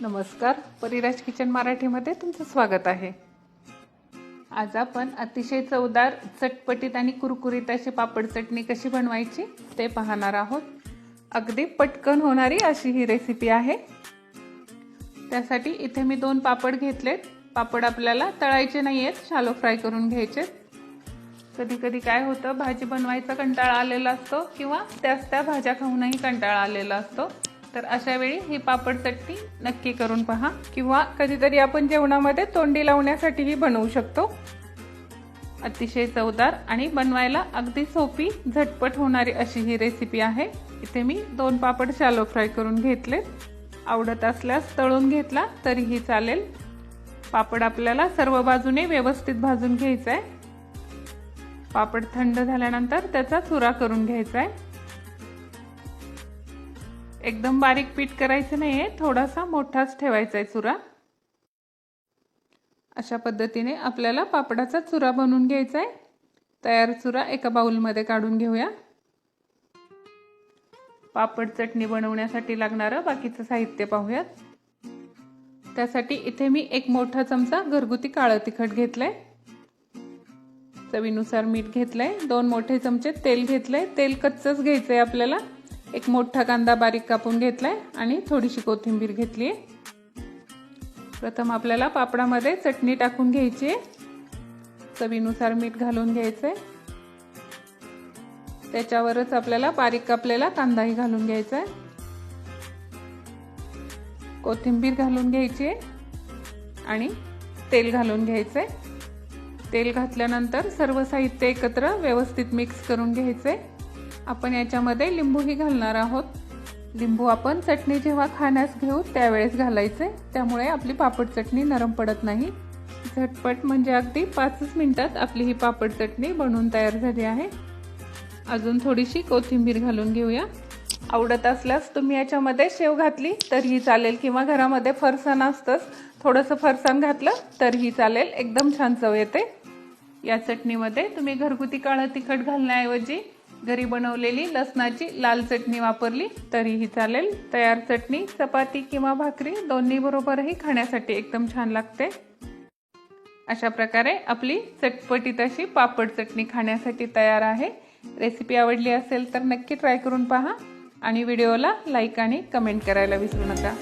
नमस्कार. परिराज किचन मराठीमध्ये तुमचं स्वागत आहे. आज आपण अतिशय चवदार चटपटीत आणि कुरकुरीत अशी पापड चटणी कशी बनवायची ते पाहणार आहोत. अगदी पटकन होणारी अशी ही रेसिपी आहे. त्यासाठी इथे मी दोन पापड घेतलेत. पापड आपल्याला तळायचे नाही आहेत शालो फ्राय करून घ्यायचे. कधी कधी काय होतं भाजी बनवायचा कंटाळा आलेला असतो किंवा त्याच त्या भाज्या खाऊनही कंटाळा आलेला असतो. तर अशा वेळी ही पापड चटणी नक्की करून पहा. किंवा कधीतरी आपण जेवणामध्ये तोंडी लावण्यासाठीही बनवू शकतो. अतिशय चवदार आणि बनवायला अगदी सोपी झटपट होणारी अशी ही रेसिपी आहे. इथे मी दोन पापड शालो फ्राय करून घेतले आवडत असल्यास तळून घेतला तरीही चालेल. पापड आपल्याला सर्व बाजूने व्यवस्थित भाजून घ्यायचा आहे पापड थंड झाल्यानंतर त्याचा चुरा करून घ्यायचा आहे एकदम बारीक पीठ करायचं नाही आहे थोडासा मोठाच ठेवायचा आहे चुरा. अशा पद्धतीने आपल्याला पापडाचा चुरा बनवून घ्यायचा आहे तयार चुरा एका बाऊलमध्ये काढून घेऊया. पापड चटणी बनवण्यासाठी लागणारं बाकीचं साहित्य पाहूयात. त्यासाठी इथे मी एक मोठा चमचा घरगुती काळं तिखट घेतलंय. चवीनुसार मीठ घेतलंय. दोन मोठे चमचे तेल घेतलंय. तेल कच्चच घ्यायचंय आपल्याला. एक मोठा कांदा बारीक कापून घेतलाय आणि थोडीशी कोथिंबीर घेतली. प्रथम आपल्याला पापडामध्ये चटणी टाकून घ्यायची आहे. चवीनुसार मीठ घालून घ्यायचंय. त्याच्यावरच आपल्याला बारीक कापलेला कांदाही घालून घ्यायचा आहे कोथिंबीर घालून घ्यायची आहे आणि तेल घालून घ्यायचंय. तेल घातल्यानंतर सर्व साहित्य एकत्र व्यवस्थित मिक्स करून घ्यायचे आपण याच्यामध्ये लिंबूही घालणार आहोत. लिंबू आपण चटणी जेव्हा खाण्यास घेऊ त्यावेळेस घालायचे. त्यामुळे आपली पापड चटणी नरम पडत नाही. झटपट म्हणजे अगदी पाचच मिनटात आपली ही पापड चटणी बनवून तयार झाली आहे. अजून थोडीशी कोथिंबीर घालून घेऊया. आवडत असल्यास तुम्ही याच्यामध्ये शेव घातली तरीही चालेल. किंवा घरामध्ये फरसाण असतंच थोडंसं फरसाण घातलं तरीही चालेल. एकदम छान चव येते. या चटणीमध्ये तुम्ही घरगुती काळं तिखट घालण्याऐवजी घरी बनवलेली लसणाची लाल चटणी वापरली तरीही चालेल. तयार चटणी चपाती किंवा भाकरी दोन्ही बरोबरही खाण्यासाठी एकदम छान लागते. अशा प्रकारे आपली चटपटीत अशी पापड चटणी खाण्यासाठी तयार आहे. रेसिपी आवडली असेल तर नक्की ट्राय करून पहा आणि व्हिडिओला लाईक आणि कमेंट करायला विसरू नका.